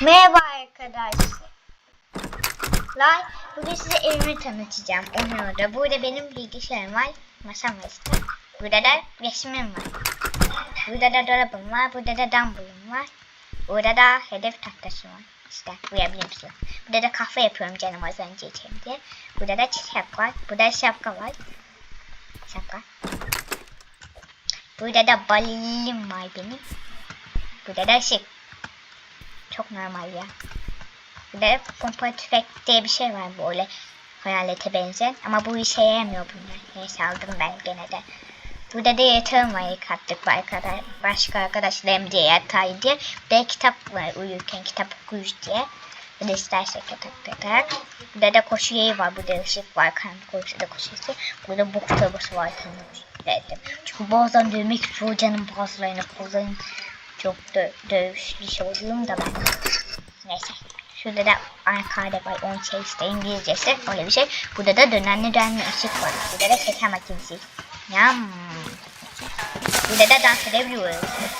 Merhaba arkadaşlar. Bugün size evimi tanıtacağım. Orada. Burada benim bilgisayarım var. Masam var işte. Burada da resmim var. Burada da dolabım var. Burada da dumbbellım var. Burada da hedef tahtası var. İşte duyabiliyorsunuz. Burada da kahve yapıyorum canım az önce içeyim diye. Burada da çiçek var. Burada da şapka var. Şapka. Burada da balilim var benim. Burada da ışık. Çok normal ya. Burada da pompa tüfek diye bir şey var böyle hayalete benzeyen. Ama bu işe yaramıyor bunlar. Neyse aldım ben gene de. Burada da yatağım var yıkattık var kadar. Başka arkadaşlarım diye yatağı diye. Burada kitap var uyurken kitap okuyuş diye. Burada istersek yatak yatak. Burada da koşu yeri var. Burada ışık var. Karanlık koşu da koşusu. Burada bok torbası var tanıdım. Çünkü bazen dövmek istiyor canım bazılarına kollarım çok dö dövüşlü şey oluyorum da ben. Neyse. Şurada da arkada var. On şey işte İngilizcesi. Öyle bir şey. Burada da dönenli dönenli ışık var. Burada da şeker makinesi. Yam. Burada da dans edebiliyoruz.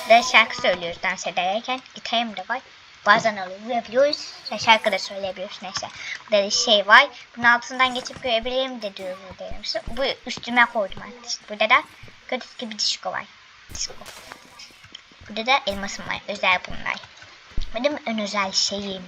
Burada şarkı söylüyoruz dans ederken. Gitarım da var. Bazen alabiliyoruz. Şarkı da söyleyebiliyoruz. Neyse. Burada da şey var. Bunun altından geçip görebilirim de diyor buradayım. Bu üstüme koydum artık. Burada da gördüğünüz gibi disco var. Disco. Burada da elmasım var. Özel bunlar. Benim en özel şeyim.